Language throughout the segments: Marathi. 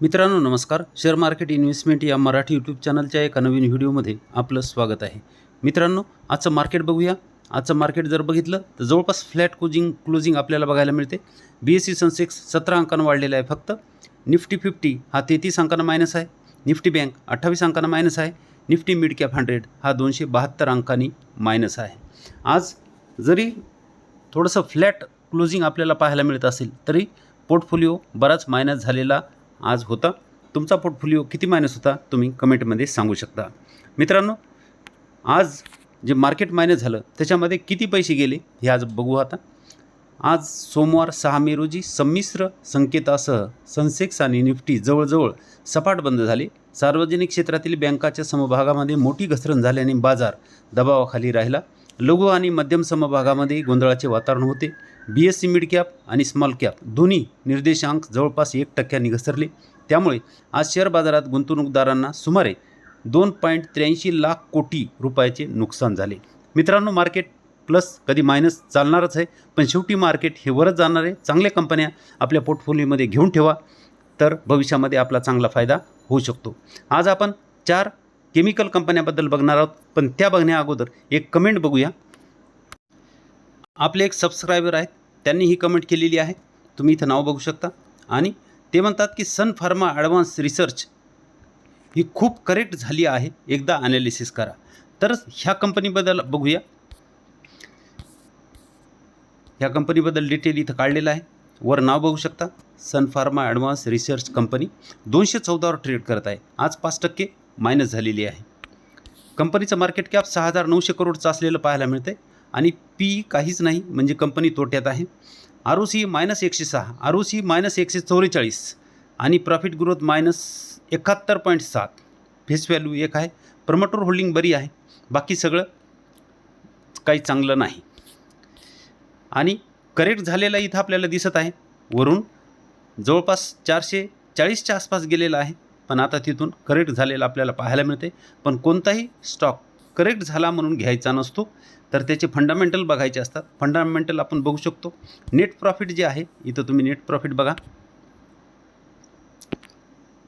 मित्रांनो नमस्कार. शेअर मार्केट इन्व्हेस्टमेंट या मराठी यूट्यूब चॅनलच्या एका नवीन व्हिडिओमध्ये आपलं स्वागत आहे. मित्रांनो आजचं मार्केट बघूया. आजचं मार्केट जर बघितलं तर जवळपास फ्लॅट क्लोजिंग क्लोजिंग आपल्याला बघायला मिळते. बी एस सी सेन्सेक्स सतरा अंकानं वाढलेलं आहे फक्त. निफ्टी फिफ्टी हा तेहतीस अंकानं मायनस आहे. निफ्टी बँक अठ्ठावीस अंकानं मायनस आहे. निफ्टी मिड कॅप हंड्रेड हा दोनशे बहात्तर अंकांनी मायनस आहे. आज जरी थोडंसं फ्लॅट क्लोजिंग आपल्याला पाहायला मिळत असेल तरी पोर्टफोलिओ बराच मायनस झालेला आज होता. तुमचा पोर्टफोलिओ किती मायनस होता तुम्ही कमेंटमध्ये सांगू शकता. मित्रांनो आज जे मार्केट मायनस झालं त्याच्यामध्ये किती पैसे गेले हे आज बघू आता. आज सोमवार सहा मे रोजी संमिश्र संकेतासह सेन्सेक्स आणि निफ्टी जवळजवळ सपाट बंद झाले. सार्वजनिक क्षेत्रातील बँकाच्या समभागामध्ये मोठी घसरण झाल्याने बाजार दबावाखाली राहिला. लघु आणि मध्यम समभागामध्ये गोंधळाचे वातावरण होते. B S E mid cap आणि स्मॉल कॅप दोन्ही निर्देशांक जवळपास एक टक्क्यांनी घसरले. त्यामुळे आज शेअर बाजारात गुंतवणूकदारांना सुमारे दोन पॉईंट त्र्याऐंशी लाख कोटी रुपयाचे नुकसान झाले. मित्रांनो मार्केट प्लस कधी मायनस चालणारच आहे पण शेवटी मार्केट हे वरच जाणार आहे. चांगल्या कंपन्या आपल्या पोर्टफोलिओमध्ये घेऊन ठेवा तर भविष्यामध्ये आपला चांगला फायदा होऊ शकतो. आज आपण चार केमिकल कंपन्याबद्दल बघणार आहोत पण त्या बघण्या अगोदर एक कमेंट बघूया. आपले एक सबस्क्रायबर आहेत त्यांनी ही कमेंट केलेली आहे. तुम्ही इथं नाव बघू शकता. आणि ते म्हणतात की सन फार्मा ॲडव्हान्स रिसर्च ही खूप करेक्ट झाली आहे. एकदा ॲनालिसिस करा. तरच ह्या कंपनीबद्दल बघूया. ह्या कंपनीबद्दल डिटेल इथं काढलेलं आहे. वर नाव बघू शकता. Sun Pharma advance research company दोनशे चौदावर ट्रेड करत आहे. आज पाच टक्के. मायनस झालेली आहे. कंपनीचं मार्केट कॅप सहा हजार नऊशे करोडचं असलेलं पाहायला मिळते आणि पी काहीच नाही म्हणजे कंपनी तोट्यात आहे. आर ओ सी मायनस एकशे सहा आर ओ सी मायनस एकशे चौवेचाळीस आणि प्रॉफिट ग्रोथ मायनस एकाहत्तर पॉईंट सात. फेस व्हॅल्यू एक आहे. प्रमोटर होल्डिंग बरी आहे. बाकी सगळं काही चांगलं नाही. आणि करेक्ट झालेला इथं आपल्याला दिसत आहे. वरून जवळपास चारशे चाळीसच्या आसपास गेलेला आहे. पण आता तिथून करेक्ट झालेला आपल्याला पाहायला मिळते पण कोणताही स्टॉक करेक्ट झाला म्हणून घ्यायचा नसतो. तर त्याचे फंडामेंटल बघायचे असतात. फंडामेंटल आपण बघू शकतो. नेट प्रॉफिट जे आहे इथं तुम्ही नेट प्रॉफिट बघा.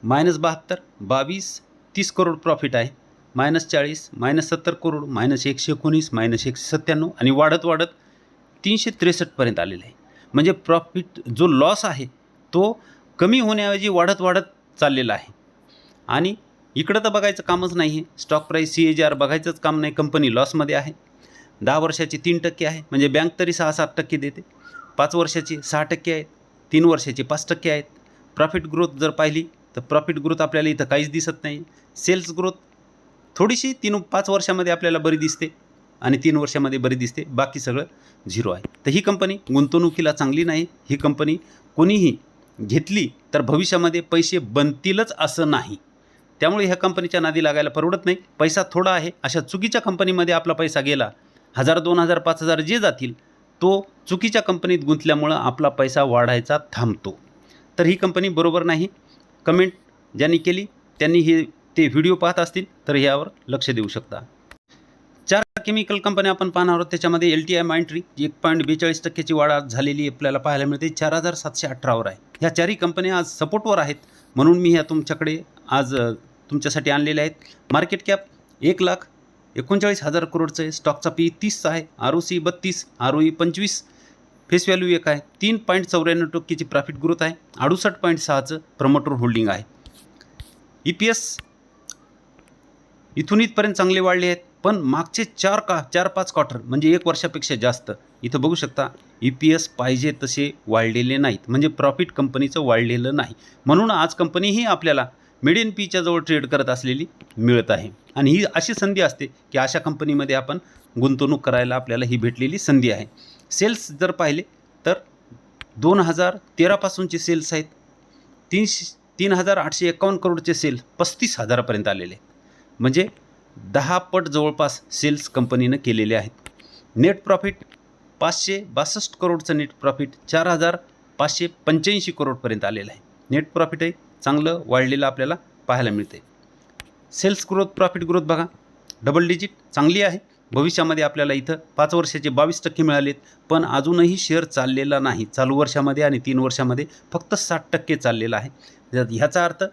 मायनस बहात्तर बावीस तीस करोड प्रॉफिट आहे. मायनस चाळीस मायनस सत्तर करोड मायनस एकशे एकोणीस मायनस एकशे सत्त्याण्णव आणि वाढत वाढत तीनशे त्रेसष्टपर्यंत आलेलं आहे. म्हणजे प्रॉफिट जो लॉस आहे तो कमी होण्याऐवजी वाढत वाढत चाललेला आहे. आणि इकडं तर बघायचं कामच नाही आहे. Stock price C A G R बघायचंच काम नाही. कंपनी लॉसमध्ये आहे. दहा वर्षाची तीन टक्के आहे. म्हणजे बँक तरी सहा सात टक्के देते. पाच वर्षाची सहा टक्के आहेत. तीन वर्षाची पाच टक्के आहेत. प्रॉफिट ग्रोथ जर पाहिली तर प्रॉफिट ग्रोथ आपल्याला इथं काहीच दिसत नाही. सेल्स ग्रोथ थोडीशी तीन पाच वर्षामध्ये आपल्याला बरी दिसते. आणि तीन वर्षामध्ये बरी दिसते. बाकी सगळं झिरो आहे. तर ही कंपनी गुंतवणुकीला चांगली नाही. ही कंपनी कोणीही घेतली तर भविष्यामध्ये पैसे बनतीलच असं नाही. त्यामुळे ह्या कंपनीच्या नादी लागायला परवडत नाही. पैसा थोडा आहे. अशा चुकीच्या कंपनीमध्ये आपला पैसा गेला हजार दोन हजार पाच हजार जे जातील तो चुकीच्या कंपनीत गुंतल्यामुळं आपला पैसा वाढायचा थांबतो. तर ही कंपनी बरोबर नाही. कमेंट ज्यांनी केली त्यांनी हे ते व्हिडिओ पाहत असतील तर ह्यावर लक्ष देऊ शकता. चार केमिकल कंपन्या आपण पाहणार आहोत. त्याच्यामध्ये एल टी आय माइंट्री एक पॉईंट बेचाळीस टक्क्याची वाढ आज झालेली आपल्याला पाहायला मिळते. चार हजार सातशे अठरावर आहे. ह्या चारही कंपन्या आज सपोर्टवर आहेत. म्हणून मी ह्या तुमच्याकडे आज तुमच्यासाठी आणलेले आहेत. मार्केट कॅप एक लाख एकोणचाळीस हजार करोडचं. आहे स्टॉकचा पी तीसचा आहे. आर ओ सी बत्तीस आर ओ ई पंचवीस. फेस व्हॅल्यू एक आहे. तीन पॉईंट चौऱ्याण्णव टक्केची प्रॉफिट ग्रोथ आहे. अडुसष्ट पॉईंट सहाचं प्रमोटर होल्डिंग आहे. ई पी एस इथून इथपर्यंत चांगले वाढले आहेत. पण मागचे चार का चार पाच क्वार्टर म्हणजे एक वर्षापेक्षा जास्त इथं बघू शकता ई पी एस पाहिजे तसे वाढलेले नाहीत. म्हणजे प्रॉफिट कंपनीचं वाढलेलं नाही. म्हणून आज कंपनी ही आपल्याला मिडियन पीच्या जवळ ट्रेड करत असलेली मिळत आहे. आणि ही अशी संधी असते की अशा कंपनीमध्ये आपण गुंतवणूक करायला आपल्याला ही भेटलेली संधी आहे. सेल्स जर पाहिले तर दोन हजार तेरापासूनचे सेल्स आहेत. तीनशे तीन हजार आठशे एकावन्न करोडचे सेल पस्तीस हजारापर्यंत आलेले. आहेत म्हणजे दहा पट जवळपास सेल्स कंपनीनं केलेले आहेत. नेट प्रॉफिट पाचशे बासष्ट करोडचं नेट प्रॉफिट चार हजार पाचशे पंच्याऐंशी करोडपर्यंत आलेलं आहे. नेट प्रॉफिटही चांगलं वाढलेलं आपल्याला पाहायला मिळते. सेल्स ग्रोथ प्रॉफिट ग्रोथ बघा. डबल डिजिट चांगली आहे. भविष्यामध्ये आपल्याला इथं पाच वर्षाचे बावीस टक्के मिळालेत. पण अजूनही शेअर चाललेला नाही. चालू वर्षामध्ये आणि तीन वर्षामध्ये फक्त साठ टक्के चाललेला आहे. ह्याचा अर्थ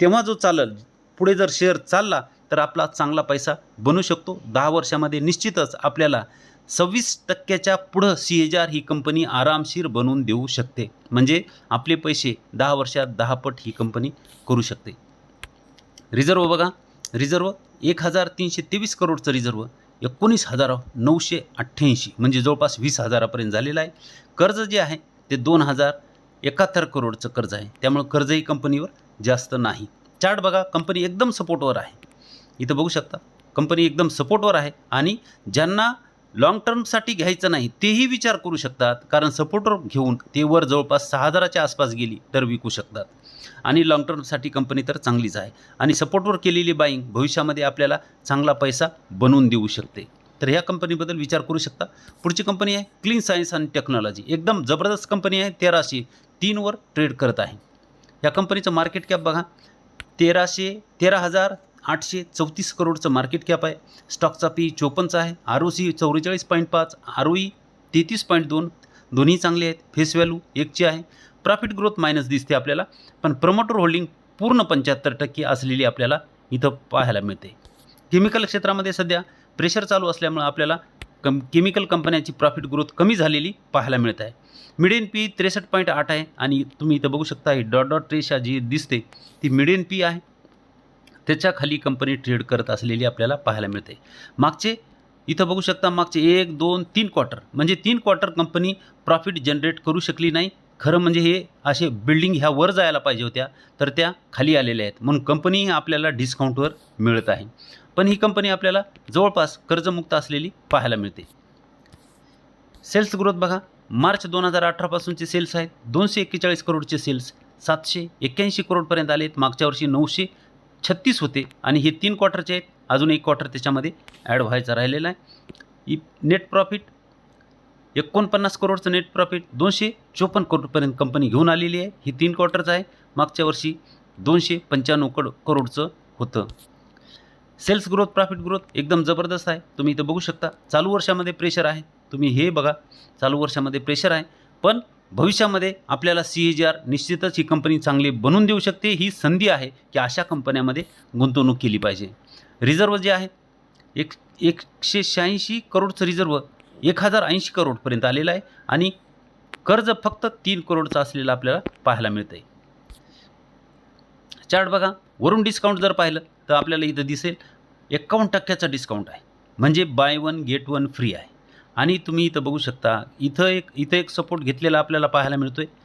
तेव्हा जो चालल पुढे जर शेअर चालला तर आपला चांगला पैसा बनू शकतो. दहा वर्षामध्ये निश्चितच आपल्याला सव्वीस टक्क्याच्या पुढं सी एच आर ही कंपनी आरामशीर बनवून देऊ शकते. म्हणजे आपले पैसे दहा वर्षात दहा पट ही कंपनी करू शकते. रिझर्व बघा. रिझर्व एक हजार तीनशे तेवीस करोडचं रिझर्व एकोणीस हजार नऊशे अठ्ठ्याऐंशी. म्हणजे जवळपास वीस हजारापर्यंत झालेलं आहे. कर्ज जे आहे ते दोन हजार एकाहत्तर करोडचं कर्ज आहे. त्यामुळं कर्जही कंपनीवर जास्त नाही. चार्ट बघा. कंपनी एकदम सपोर्टवर आहे. इथं बघू शकता. कंपनी एकदम सपोर्टवर आहे. आणि ज्यांना लाँग टर्मसाठी घ्यायचं नाही तेही विचार करू शकतात. कारण सपोर्टर घेऊन ते वर जवळपास सहा हजाराच्या आसपास गेली तर विकू शकतात. आणि लाँग टर्मसाठी कंपनी तर चांगलीच आहे. आणि सपोर्टवर केलेली बाईंग भविष्यामध्ये आपल्याला चांगला पैसा बनवून देऊ शकते. तर ह्या कंपनीबद्दल विचार करू शकता. पुढची कंपनी आहे क्लीन सायन्स आणि टेक्नॉलॉजी एकदम जबरदस्त कंपनी आहे. तेराशे तीनवर ट्रेड करत आहे. या कंपनीचं मार्केट कॅप बघा. तेराशे तेरा हजार आठशे चौतीस करोडचं मार्केट कॅप आहे. स्टॉकचा पी चोपन्नचा आहे. आर ओ सी चौवेचाळीस पॉईंट पाच आर ओ ई तेहतीस पॉईंट दोन दोन्ही चांगले आहेत. फेस व्हॅल्यू एकची आहे. प्रॉफिट ग्रोथ मायनस दिसते आपल्याला. पण प्रमोटर होल्डिंग पूर्ण पंच्याहत्तर टक्के असलेली आपल्याला इथं पाहायला मिळते. केमिकल क्षेत्रामध्ये सध्या प्रेशर चालू असल्यामुळं आपल्याला कम केमिकल कंपन्यांची प्रॉफिट ग्रोथ कमी झालेली पाहायला मिळत आहे. मिडियन पी त्रेसष्ट पॉईंट आठ आहे. आणि तुम्ही इथं बघू शकता ही डॉट डॉट रेषा जी दिसते ती मिडियन पी आहे. त्याच्याखाली कंपनी ट्रेड करत असलेली आपल्याला पाहायला मिळते. मागचे इथं बघू शकता मागचे एक दोन तीन क्वार्टर म्हणजे तीन क्वार्टर कंपनी प्रॉफिट जनरेट करू शकली नाही. खरं म्हणजे हे असे बिल्डिंग ह्या वर जायला पाहिजे होत्या तर त्या खाली आलेल्या आहेत. म्हणून कंपनी आपल्याला डिस्काउंटवर मिळत आहे. पण ही कंपनी आपल्याला जवळपास कर्जमुक्त असलेली पाहायला मिळते. सेल्स ग्रोथ बघा. मार्च दोन हजार अठरापासूनचे सेल्स आहेत. दोनशे एक्केचाळीस करोडचे सेल्स सातशे एक्क्याऐंशी करोडपर्यंत आले आहेत मागच्या वर्षी नऊशे छत्तीस होते आणि हे तीन क्वार्टरचे आहेत अजून एक क्वार्टर त्याच्यामध्ये ॲड व्हायचा राहिलेला आहे. इ नेट प्रॉफिट एकोणपन्नास करोडचं नेट प्रॉफिट दोनशे चोपन्न करोडपर्यंत कंपनी घेऊन आलेली आहे. ही तीन क्वार्टरचं आहे. मागच्या वर्षी दोनशे पंच्याण्णव कड करोडचं होतं. सेल्स ग्रोथ प्रॉफिट ग्रोथ एकदम जबरदस्त आहे. तुम्ही इथं बघू शकता. चालू वर्षामध्ये प्रेशर आहे. तुम्ही हे बघा. चालू वर्षामध्ये प्रेशर आहे. पण भविष्यामध्ये आपल्याला सी ए जी आर निश्चितच ही कंपनी चांगली बनवून देऊ शकते. ही संधी आहे की अशा कंपन्यामध्ये गुंतवणूक केली पाहिजे. रिझर्व जे आहे एक एकशे शहाऐंशी करोडचं रिझर्व एक हजार ऐंशी करोडपर्यंत आलेलं आहे आणि कर्ज फक्त तीन करोडचं असलेलं आपल्याला पाहायला मिळतं आहे चार्ट बघा. वरून डिस्काउंट जर पाहिलं तर आपल्याला इथं दिसेल एकावन्न टक्क्याचा डिस्काउंट आहे. म्हणजे buy one get one free आहे. आणि तुम्ही इथं बघू शकता इथं एक इथं एक सपोर्ट घेतलेला आपल्याला पाहायला मिळतो आहे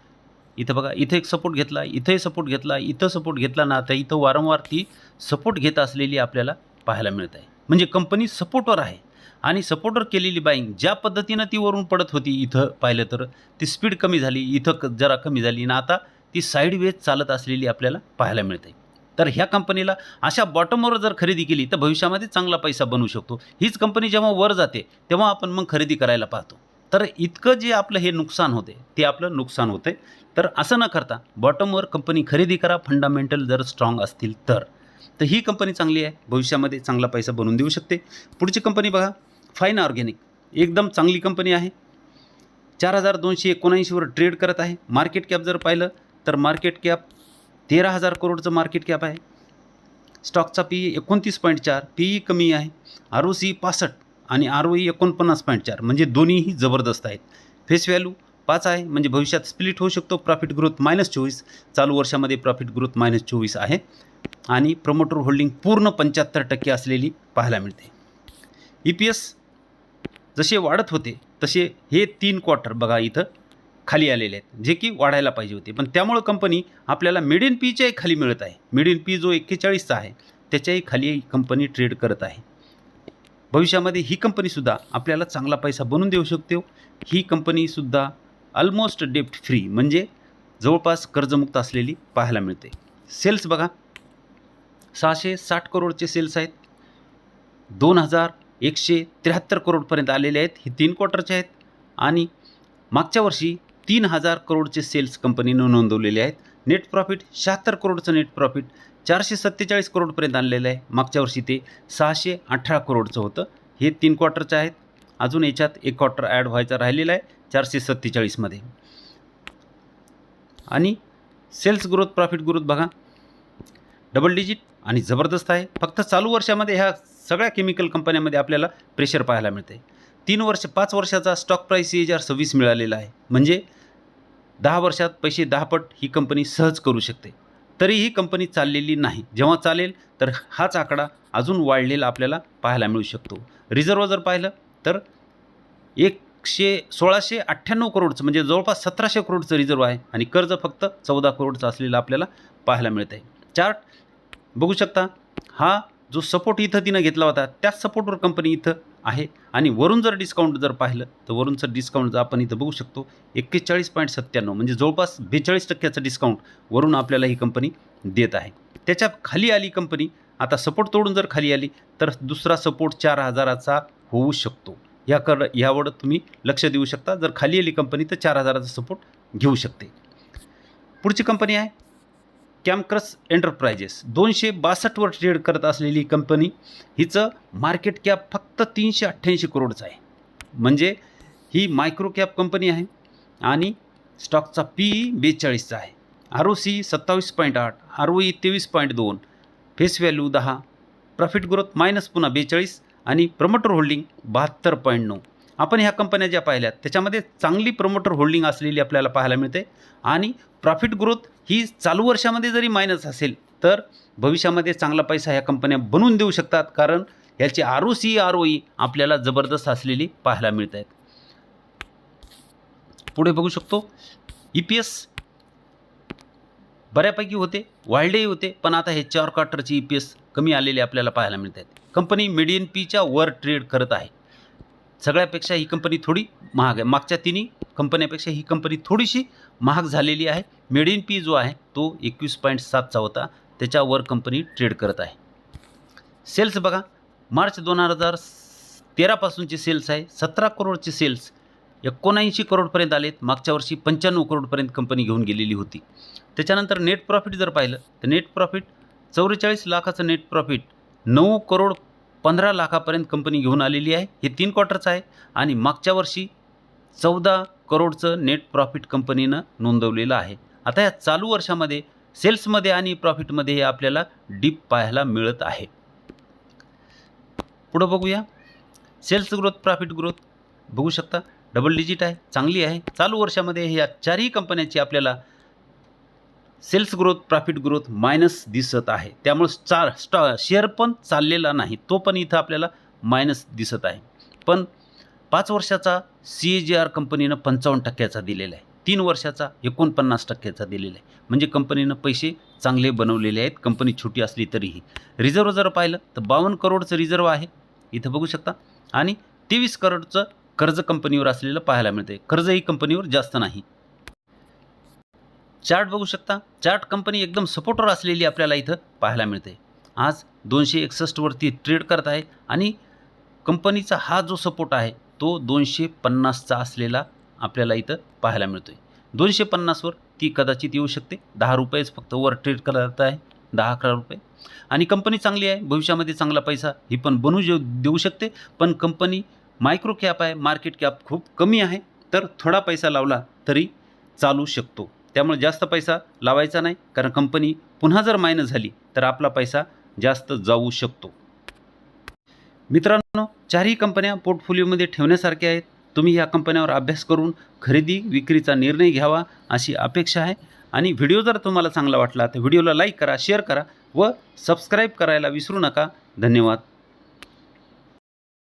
इथं बघा इथं एक सपोर्ट घेतला इथंही सपोर्ट घेतला इथं सपोर्ट घेतला ना तर इथं वारंवार ती सपोर्ट घेत असलेली आपल्याला पाहायला मिळत आहे. म्हणजे कंपनी सपोर्टवर आहे. आणि सपोर्टवर केलेली बाईंग ज्या पद्धतीनं ती वरून पडत होती इथं पाहिलं तर ती स्पीड कमी झाली इथं क जरा कमी झाली. ना आता ती साईडवेज चालत असलेली आपल्याला पाहायला मिळते तर ह्या कंपनीला अशा बॉटमवर जर खरेदी केली तर भविष्यामध्ये चांगला पैसा बनवू शकतो. हीच कंपनी जेव्हा वर जाते तेव्हा आपण मग खरेदी करायला पाहतो. तर इतकं जे आपलं हे नुकसान होते ते आपलं नुकसान होते. तर असं न करता बॉटमवर कंपनी खरेदी करा फंडामेंटल जर स्ट्रॉंग असतील तर. तर ही कंपनी चांगली आहे भविष्यामध्ये चांगला पैसा बनवून देऊ शकते. पुढची कंपनी बघा फाईन ऑर्गॅनिक एकदम चांगली कंपनी आहे. चार हजार दोनशे एकोणऐंशीवर ट्रेड करत आहे. मार्केट कॅप जर पाहिलं तर मार्केट कॅप तेरा हजार करोडचं मार्केट कॅप आहे. स्टॉकचा पी एकोणतीस पॉईंट चार पीई कमी आहे. आर ओ सी पासष्ट आणि आर ओ ई एकोणपन्नास पॉईंट चार म्हणजे दोन्हीही जबरदस्त आहेत. फेस व्हॅल्यू पाच आहे म्हणजे भविष्यात स्प्लिट होऊ शकतो. प्रॉफिट ग्रोथ मायनस चोवीस चालू वर्षामध्ये प्रॉफिट ग्रोथ मायनस चोवीस आहे. आणि प्रमोटर होल्डिंग पूर्ण पंच्याहत्तर टक्के असलेली पाहायला मिळते. ई पी एस जसे वाढत होते तसे हे तीन क्वार्टर बघा इथं. खाली आलेले आहेत जे की वाढायला पाहिजे होते. पण त्यामुळं कंपनी आपल्याला मिड इन पीच्याही खाली मिळत आहे. मिड इन पी जो एक्केचाळीसचा आहे त्याच्याही खाली कंपनी ट्रेड करत आहे. भविष्यामध्ये ही कंपनीसुद्धा आपल्याला चांगला पैसा बनवून देऊ शकते हो. ही. कंपनीसुद्धा ऑलमोस्ट डेप्ट फ्री म्हणजे जवळपास कर्जमुक्त असलेली पाहायला मिळते. सेल्स बघा सहाशे साठ करोडचे सेल्स आहेत. दोन हजार एकशे त्र्याहत्तर करोडपर्यंत आलेले आहेत. हे तीन क्वार्टरचे आहेत. आणि मागच्या वर्षी तीन हजार करोडचे सेल्स कंपनीनं नोंदवलेले आहेत. नेट प्रॉफिट शहात्तर करोडचं नेट प्रॉफिट चारशे सत्तेचाळीस करोडपर्यंत आणलेलं आहे. मागच्या वर्षी ते सहाशे अठरा करोडचं होतं. हे तीन क्वार्टरचे आहेत. अजून याच्यात एक क्वार्टर ॲड व्हायचा राहिलेला आहे चारशे सत्तेचाळीसमध्ये. आणि सेल्स ग्रोथ प्रॉफिट ग्रोथ बघा. डबल डिजिट आणि जबरदस्त आहे. फक्त चालू वर्षामध्ये ह्या सगळ्या केमिकल कंपन्यामध्ये आपल्याला प्रेशर पाहायला मिळते तीन वर्ष पाच वर्षाचा स्टॉक प्राईस एक हजार सव्वीस मिळालेला आहे. म्हणजे दहा वर्षात पैसे दहापट ही कंपनी सहज करू शकते. तरी ही कंपनी चाललेली नाही. जेव्हा चालेल तर हाच आकडा अजून वाढलेला आपल्याला पाहायला मिळू शकतो. रिझर्व जर पाहिलं तर एकशे सोळाशे अठ्ठ्याण्णव करोडचं म्हणजे जवळपास सतराशे करोडचं रिझर्व आहे आणि कर्ज फक्त चौदा करोडचं असलेलं आपल्याला पाहायला मिळत आहे चार्ट बघू शकता. हा जो सपोर्ट इथं तिनं घेतला होता त्याच सपोर्टवर कंपनी इथं आहे. आणि वरून जर डिस्काउंट जर पाहिलं तर वरूनचं डिस्काउंट जर आपण इथं बघू शकतो एक्केचाळीस पॉईंट सत्त्याण्णव म्हणजे जवळपास बेचाळीस टक्क्याचं डिस्काउंट वरून आपल्याला ही कंपनी देत आहे. त्याच्याखाली आली कंपनी आता सपोर्ट तोडून जर खाली आली तर दुसरा सपोर्ट चार हजाराचा होऊ शकतो. या कर यावर तुम्ही लक्ष देऊ शकता. जर खाली आली कंपनी तर चार हजाराचा सपोर्ट घेऊ शकते. पुढची कंपनी आहे. कॅमक्रस एंटरप्राइजेस. दोनशे बासष्टवर ट्रेड करत असलेली कंपनी हिचं मार्केट कॅप फक्त तीनशे अठ्ठ्याऐंशी करोडचं आहे. म्हणजे ही मायक्रो कॅप कंपनी आहे आणि स्टॉकचा पी ई बेचाळीसचा आहे. आर ओ सी सत्तावीस पॉईंट आठ आर ओ ई तेवीस पॉईंट दोन फेस व्हॅल्यू दहा प्रॉफिट ग्रोथ मायनस पुन्हा बेचाळीस आणि प्रमोटर होल्डिंग बहात्तर पॉईंट नऊ. आपण ह्या कंपन्या ज्या पाहिल्यात त्याच्यामध्ये चांगली प्रमोटर होल्डिंग असलेली आपल्याला पाहायला मिळते. आणि प्रॉफिट ग्रोथ ही चालू वर्षामध्ये जरी मायनस असेल तर भविष्यामध्ये चांगला पैसा ह्या कंपन्या बनवून देऊ शकतात. कारण ह्याची R O C R O E आपल्याला जबरदस्त असलेली पाहायला मिळत आहेत पुढे बघू शकतो. ई पी एस बऱ्यापैकी होते वाढलेही होते पण आता हे चार क्वार्टरची ई पी एस कमी आलेले आपल्याला पाहायला मिळत आहेत कंपनी मिडियन पीच्या वर ट्रेड करत आहे. सगळ्यापेक्षा ही कंपनी थोडी महाग आहे. मागच्या तिन्ही कंपन्यापेक्षा ही कंपनी थोडीशी महाग झालेली आहे. मेड इन पी जो आहे तो एकवीस पॉईंट सातचा होता. त्याच्यावर कंपनी ट्रेड करत आहे. सेल्स बघा मार्च दोन हजार तेरापासूनचे सेल्स आहे. सतरा करोडचे सेल्स एकोणऐंशी करोडपर्यंत आलेत. मागच्या वर्षी पंच्याण्णव करोडपर्यंत कंपनी घेऊन गेलेली होती. त्याच्यानंतर नेट प्रॉफिट जर पाहिलं तर नेट प्रॉफिट चौवेचाळीस लाखाचं नेट प्रॉफिट नऊ करोड पंधरा लाखापर्यंत कंपनी घेऊन आलेली आहे. हे तीन क्वार्टरचं आहे आणि मागच्या वर्षी चौदा करोडचं नेट प्रॉफिट कंपनीनं नोंदवलेलं आहे. आता या चालू वर्षामध्ये सेल्समध्ये आणि प्रॉफिटमध्ये हे आपल्याला डीप पाहायला मिळत आहे. पुढं बघूया. सेल्स ग्रोथ प्रॉफिट ग्रोथ बघू शकता. डबल डिजिट आहे चांगली आहे. चालू वर्षामध्ये ह्या चारही कंपन्यांची आपल्याला sales growth profit growth minus दिसत आहे. त्यामुळे चा स्टॉ शेअर पण चाललेला नाही. तो पण इथं आपल्याला मायनस दिसत आहे. पण पाच वर्षाचा सी ए जी आर कंपनीनं पंचावन्न टक्क्याचा दिलेला आहे. तीन वर्षाचा एकोणपन्नास टक्क्याचा दिलेला आहे. म्हणजे कंपनीनं पैसे चांगले बनवलेले आहेत. कंपनी छोटी असली तरीही. रिझर्व जर पाहिलं तर बावन्न करोडचं रिझर्व आहे. इथं बघू शकता. आणि तेवीस करोडचं कर्ज कंपनीवर असलेलं पाहायला मिळते कर्ज ही कंपनीवर जास्त नाही. चार्ट बघू शकता. चार्ट कंपनी एकदम सपोर्टर असलेली आपल्याला इथं पाहायला मिळते. आज दोनशे एकसष्टवरती ट्रेड करत आहे आणि कंपनीचा हा जो सपोर्ट आहे तो दोनशे पन्नासचा असलेला आपल्याला इथं पाहायला मिळतो आहे दोनशे पन्नासवर ती कदाचित येऊ शकते. दहा रुपयेच फक्त वर ट्रेड करत आहे. दहा अकरा रुपये. आणि कंपनी चांगली आहे. भविष्यामध्ये चांगला पैसा ही पण बनू जे देऊ शकते. पण कंपनी मायक्रो कॅप आहे. मार्केट कॅप खूप कमी आहे. तर थोडा पैसा लावला तरी चालू शकतो. त्यामुळे जास्त पैसा लावायचा नाही कारण कंपनी पुन्हा जर मायनस झाली तर आपला पैसा जास्त जाऊ शकतो. मित्रांनो चारही कंपन्या पोर्टफोलिओमध्ये ठेवण्यासारख्या आहेत. तुम्ही या कंपन्यावर अभ्यास करून खरेदी विक्रीचा निर्णय घ्यावा अशी अपेक्षा आहे. आणि व्हिडिओ जर तुम्हाला चांगला वाटला तर व्हिडिओला लाईक करा शेअर करा व सबस्क्राईब करायला विसरू नका. धन्यवाद.